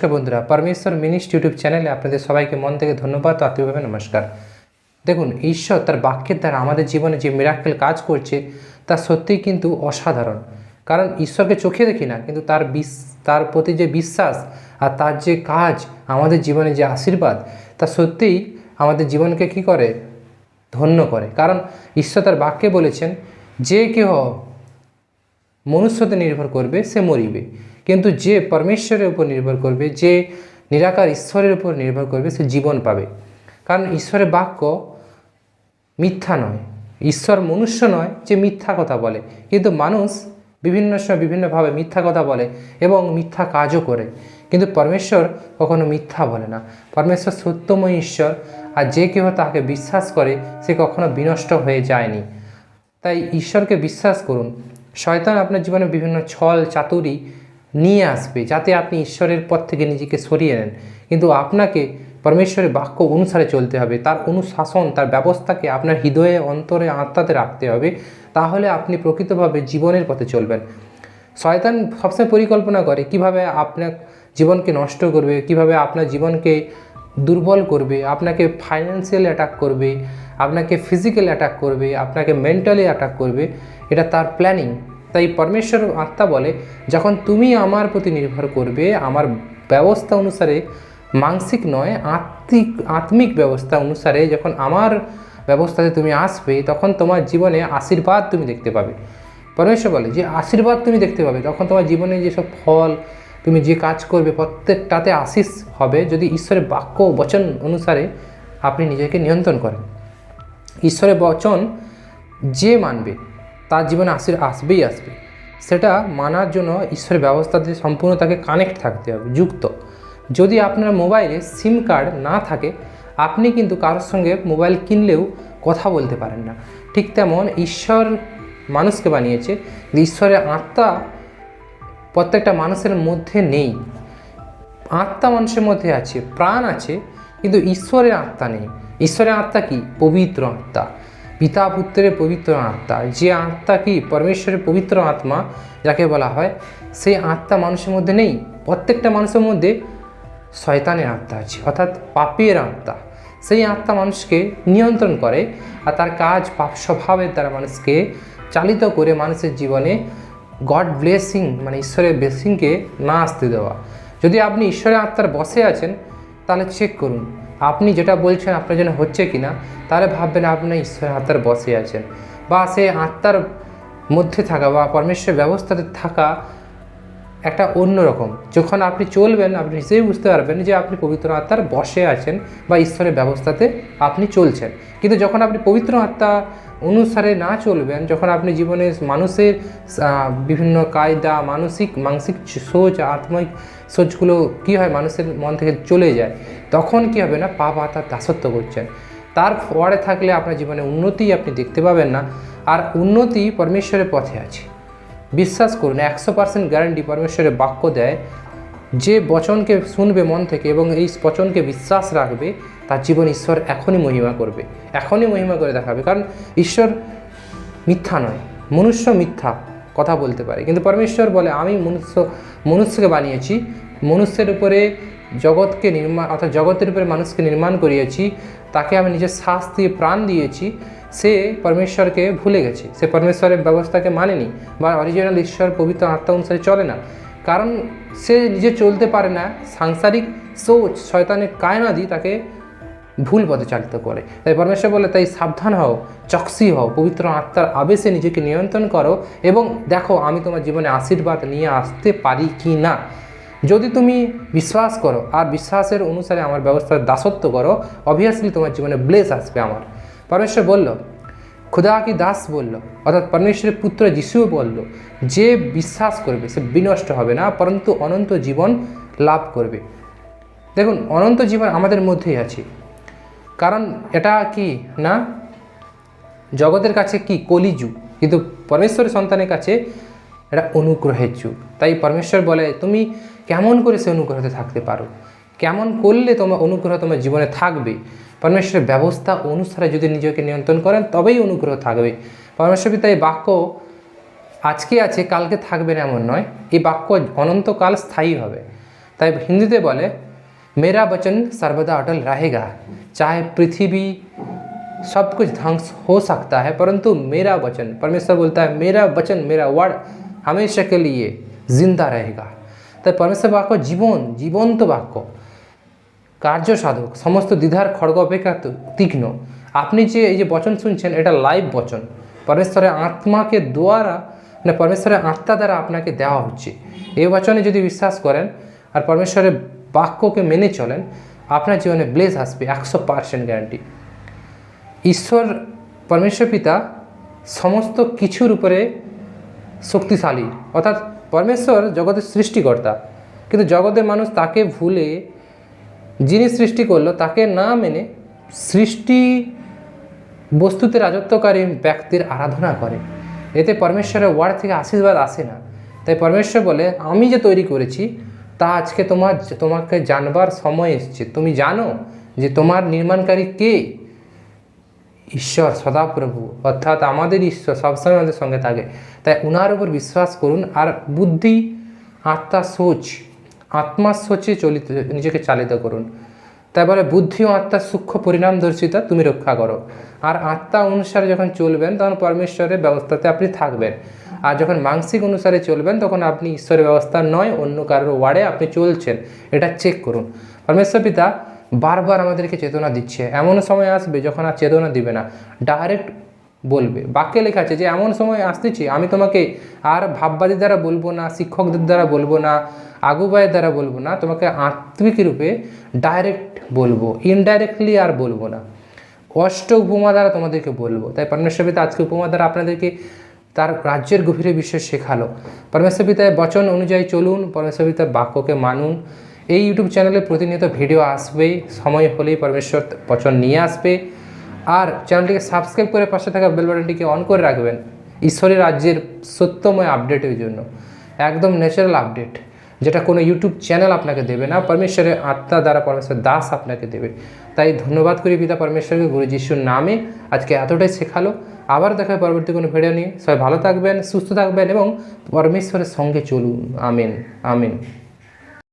নমস্কার বন্ধুরা পরমেশ্বর মিনিস্ট ইউটিউব চ্যানেলে আপনাদের সবাইকে মন থেকে ধন্যবাদ ও আত্মীয়ভাবে নমস্কার। দেখুন, ঈশ্বর তার বাক্যের দ্বারা আমাদের জীবনে যে মিরাক্কেল কাজ করছে, তা সত্যিই কিন্তু অসাধারণ। কারণ ঈশ্বরকে চোখে দেখি না, কিন্তু তার বিশ, তার প্রতি যে বিশ্বাস আর তার যে কাজ আমাদের জীবনে যে আশীর্বাদ, তা সত্যিই আমাদের জীবনকে কি করে? ধন্য করে। কারণ ঈশ্বর তার বাক্যে বলেছেন, যে কেহ মনুষ্যতে নির্ভর করবে, সে মরিবে। কিন্তু যে পরমেশ্বরের উপর নির্ভর করবে, যে নিরাকার ঈশ্বরের উপর নির্ভর করবে, সে জীবন পাবে। কারণ ঈশ্বরের বাক্য মিথ্যা নয়। ঈশ্বর মনুষ্য নয় যে মিথ্যা কথা বলে। কিন্তু মানুষ বিভিন্ন সময় বিভিন্নভাবে মিথ্যা কথা বলে এবং মিথ্যা কাজও করে। কিন্তু পরমেশ্বর কখনো মিথ্যা বলে না। পরমেশ্বর সত্যময় ঈশ্বর, আর যে কেউ তাকে বিশ্বাস করে, সে কখনো বিনষ্ট হয়ে যায়নি। তাই ঈশ্বরকে বিশ্বাস করুন। শয়তান আপনার জীবনে বিভিন্ন ছল, চাতুরি নিয়ে আসবে যাতে আপনি ঈশ্বরের পথ থেকে নিজেকে সরিয়ে নেন। কিন্তু আপনাকে পরমেশ্বরের বাক্য অনুসারে চলতে হবে। তার অনুশাসন, তার ব্যবস্থাকে আপনার হৃদয়ে, অন্তরে, আত্মাতে রাখতে হবে। তাহলে আপনি প্রকৃতভাবে জীবনের পথে চলবেন। শয়তান সবসময় পরিকল্পনা করে কীভাবে আপনার জীবনকে নষ্ট করবে, কীভাবে আপনার জীবনকে দুর্বল করবে, আপনাকে ফাইন্যান্সিয়ালি অ্যাটাক করবে, আপনাকে ফিজিক্যাল অ্যাটাক করবে, আপনাকে মেন্টালি অ্যাটাক করবে। এটা তার প্ল্যানিং তাই পরমেশ্বর আত্মা বলে, যখন তুমি আমার প্রতি নির্ভর করবে, আমার ব্যবস্থা অনুসারে, মানসিক নয়, আত্মিক আত্মিক ব্যবস্থা অনুসারে যখন আমার ব্যবস্থাতে তুমি আসবে, তখন তোমার জীবনে আশীর্বাদ তুমি দেখতে পাবে। পরমেশ্বর বলে যে আশীর্বাদ তুমি দেখতে পাবে। তখন তোমার জীবনে যেসব ফল, তুমি যে কাজ করবে, প্রত্যেকটাতে আশিস হবে যদি ঈশ্বরের বাক্য বচন অনুসারে আপনি নিজেকে নিয়ন্ত্রণ করেন। ঈশ্বরের বচন যে মানবে তার জীবনে আসির আসবেই আসবে। সেটা মানার জন্য ঈশ্বরের ব্যবস্থাতে সম্পূর্ণ তাকে কানেক্ট থাকতে হবে, যুক্ত। যদি আপনার মোবাইলে সিম কার্ড না থাকে, আপনি কিন্তু কারোর সঙ্গে মোবাইল কিনলেও কথা বলতে পারেন না। ঠিক তেমন ঈশ্বর মানুষকে বানিয়েছে ঈশ্বরের আত্মা প্রত্যেকটা মানুষের মধ্যে নেই। আত্মা মানুষের মধ্যে আছে, প্রাণ আছে, কিন্তু ঈশ্বরের আত্মা নেই। ঈশ্বরের আত্মা কি? পবিত্র আত্মা। পিতা পুত্রের পবিত্র আত্মা। যে আত্মা কি পরমেশ্বরের পবিত্র আত্মা, যাকে বলা হয়, সেই আত্মা মানুষের মধ্যে নেই। প্রত্যেকটা মানুষের মধ্যে শয়তানের আত্মা আছে, অর্থাৎ পাপের আত্মা। সেই আত্মা মানুষকে নিয়ন্ত্রণ করে আর তার কাজ পাপ স্বভাবের দ্বারা মানুষকে চালিত করে মানুষের জীবনে গড ব্লেসিং মানে ঈশ্বরের ব্লেসিংকে না আসতে দেওয়া। যদি আপনি ঈশ্বরের আত্মার বসে আছেন, তাহলে চেক করুন। আপনি যেটা বলছেন আপনার জন্য হচ্ছে কি না তাহলে ভাববেন আপনি ঈশ্বরের আত্মার বসে আছেন। বা সেই আত্মার মধ্যে থাকা বা পরমেশ্বরের ব্যবস্থাতে থাকা একটা অন্যরকম যখন আপনি চলবেন, আপনি নিজেই বুঝতে পারবেন যে আপনি পবিত্র আত্মার বসে আছেন বা ঈশ্বরের ব্যবস্থাতে আপনি চলছেন। কিন্তু যখন আপনি পবিত্র আত্মা অনুসারে না চলবেন, যখন আপনি জীবনে মানুষের বিভিন্ন কায়দা, মানসিক মানসিক সোচ আত্মিক সোচগুলো কী হয়? মানুষের মন থেকে চলে যায়। তখন কি হবে না? পাপ আত্মার দাসত্ব করছেন। তার পরে থাকলে আপনার জীবনে উন্নতি আপনি দেখতে পাবেন না। আর উন্নতি পরমেশ্বরের পথে আছে। বিশ্বাস করুন, একশো পার্সেন্ট গ্যারান্টি পরমেশ্বরের বাক্য দেয়, যে বচনকে শুনবে মন থেকে এবং এই বচনকে বিশ্বাস রাখবে, তার জীবন ঈশ্বর এখনই মহিমা করবে। এখনই মহিমা করে দেখাবে। কারণ ঈশ্বর মিথ্যা নয়, মনুষ্য মিথ্যা। কথা বলতে পারে। কিন্তু পরমেশ্বর বলে, আমি মনুষ্য, মনুষ্যকে বানিয়েছি। মনুষ্যের উপরে জগৎকে নির্মাণ অর্থাৎ জগতের উপরে মানুষকে নির্মাণ করিয়েছি। তাকে আমি নিজের শ্বাস দিয়ে প্রাণ দিয়েছি। সে পরমেশ্বরকে ভুলে গেছে। সে পরমেশ্বরের ব্যবস্থাকে মানেনি বা অরিজিনাল ঈশ্বর পবিত্র আত্মা অনুসারে চলে না। কারণ সে নিজে চলতে পারে না। সাংসারিক সোচ শয়তানের কায়নাদি তাকে ভুল পথে চালিত করে। তাই পরমেশ্বর বলে, তাই সাবধান হও, চকসি হও, পবিত্র আত্মার আবেশে নিজেকে নিয়ন্ত্রণ করো এবং দেখো, আমি তোমার জীবনে আশীর্বাদ নিয়ে আসতে পারি কি না। যদি তুমি বিশ্বাস করো আর বিশ্বাসের অনুসারে আমার ব্যবস্থার দাসত্ব করো অবভিয়াসলি তোমার জীবনে ব্লেস আসবে আমার। পরমেশ্বর বলল, খুদা কি দাস বলল? অর্থাৎ পরমেশ্বরের পুত্র যিশুও বলল, যে বিশ্বাস করবে সে বিনষ্ট হবে না, পরন্তু অনন্ত জীবন লাভ করবে। দেখুন, অনন্ত জীবন আমাদের মধ্যেই আছে। কারণ এটা কি না? জগতের কাছে কি? কলিযুগ। কিন্তু পরমেশ্বরের সন্তানের কাছে এটা অনুগ্রহের যুগ। তাই পরমেশ্বর বলে, তুমি কেমন করে সে অনুগ্রহতে থাকতে পারো? কেমন করলে তোমার অনুগ্রহ তোমার জীবনে থাকবে? পরমেশ্বরের ব্যবস্থা অনুসারে যদি নিজেকে নিয়ন্ত্রণ করেন, তবেই অনুগ্রহ থাকবে। পরমেশ্বর পিতা এই বাক্য আজকে আছে, কালকে থাকবে না এমন নয়। এই বাক্য অনন্তকাল স্থায়ী হবে। তাই হিন্দিতে বলে मेरा वचन सर्वदा अटल रहेगा चाहे पृथ्वी सब कुछ ध्वंस हो सकता है परंतु मेरा वचन परमेश्वर बोलता है मेरा वचन मेरा वर्ड हमेशा के लिए जिंदा रहेगा তাই পরমেশ্বর বাক্য জীবন জীবন্ত বাক্য কার্য সাধক সমস্ত দ্বিধার খড়গ অপেক্ষা তু- তীক্ষ্ণ আপনি যে এই যে বচন শুনছেন এটা লাইভ বচন পরমেশ্বরের আত্মাকে দ্বারা মানে পরমেশ্বরের আত্মা দ্বারা আপনাকে দেওয়া হচ্ছে এই বচনে যদি বিশ্বাস করেন আর পরমেশ্বরের বাক্যকে মেনে চলেন, আপনার জীবনে ব্লেস আসবে, একশো পার্সেন্ট গ্যারান্টি ঈশ্বর, পরমেশ্বর পিতা সমস্ত কিছুর উপরে শক্তিশালী। অর্থাৎ পরমেশ্বর জগতের সৃষ্টিকর্তা। কিন্তু জগতের মানুষ তাকে ভুলে, যিনি সৃষ্টি করল, তাকে না মেনে সৃষ্টি বস্তুতে রাজত্বকারী ব্যক্তির আরাধনা করে। এতে পরমেশ্বরের ওয়ার্ড থেকে আশীর্বাদ আসে না। তাই পরমেশ্বর বলে, আমি যে তৈরি করেছি তা আজকে তোমার তোমাকে জানবার সময় এসছে। তুমি জানো যে তোমার নির্মাণকারী কে? ঈশ্বর, সদাপ্রভু। অর্থাৎ আমাদের ঈশ্বর সবসময় আমাদের সঙ্গে থাকে। তাই উনার উপর বিশ্বাস করুন আর বুদ্ধি, আত্মা, সোচ, আত্মার সোচে চলিত, নিজেকে চালিত করুন। বলে বুদ্ধি ও আত্মার সূক্ষ্ম পরিণামদর্শিতা তুমি রক্ষা করো। আর আত্মা অনুসারে যখন চলবেন, তখন পরমেশ্বরের ব্যবস্থাতে আপনি থাকবেন। আর যখন মানসিক অনুসারে চলবেন, তখন আপনি ঈশ্বরের ব্যবস্থা নয়, অন্য কারোর ওয়ার্ডে আপনি চলছেন। এটা চেক করুন। পরমেশ্বর পিতা বারবার আমাদেরকে চেতনা দিচ্ছে। এমন সময় আসবে যখন আর চেতনা দিবে না। ডাইরেক্ট বলবে। বাক্যে লেখা আছে যে, এমন সময় আসতেছি, আমি তোমাকে আর ভাববাদী দ্বারা বলব না, শিক্ষকদের দ্বারা বলব না আগুবায়ের দ্বারা বলব না, তোমাকে আত্মিক রূপে ডাইরেক্ট বলব ইনডাইরেক্টলি আর বলব না। অষ্ট উপমা দ্বারা তোমাদেরকে বলব। তাই পরমেশ্বর পিতা আজকে উপমা দ্বারা আপনাদেরকে তার রাজ্যের গভীরে বিশ্বাস শেখালো। পরমেশ্বর পিতায় বচন অনুযায়ী চলুন, পরমেশ্বর পিতার বাক্যকে মানুন। এই ইউটিউব চ্যানেলে প্রতিনিয়ত ভিডিও আসবে, সময় হলেই পরমেশ্বর বচন নিয়ে আসবে। আর চ্যানেলটিকে সাবস্ক্রাইব করে পাশে থাকা বেল বাটনটিকে অন করে রাখবেন, ঈশ্বরের রাজ্যের সত্যময় আপডেটের জন্য। একদম ন্যাচারাল আপডেট যেটা কোনো ইউটিউব চ্যানেল আপনাকে দেবে না, পরমেশ্বরের আত্মা দ্বারা পরমেশ্বর দাস আপনাকে দেবে। তাই ধন্যবাদ করি পিতা পরমেশ্বরকে, গুরু যিশুর নামে। আজকে এতটাই শেখালো। আবার দেখা পরবর্তী কোনো ভিডিও নিয়ে। সবাই ভালো থাকবেন, সুস্থ থাকবেন এবং পরমেশ্বরের সঙ্গে চলুন। আমিন আমিন।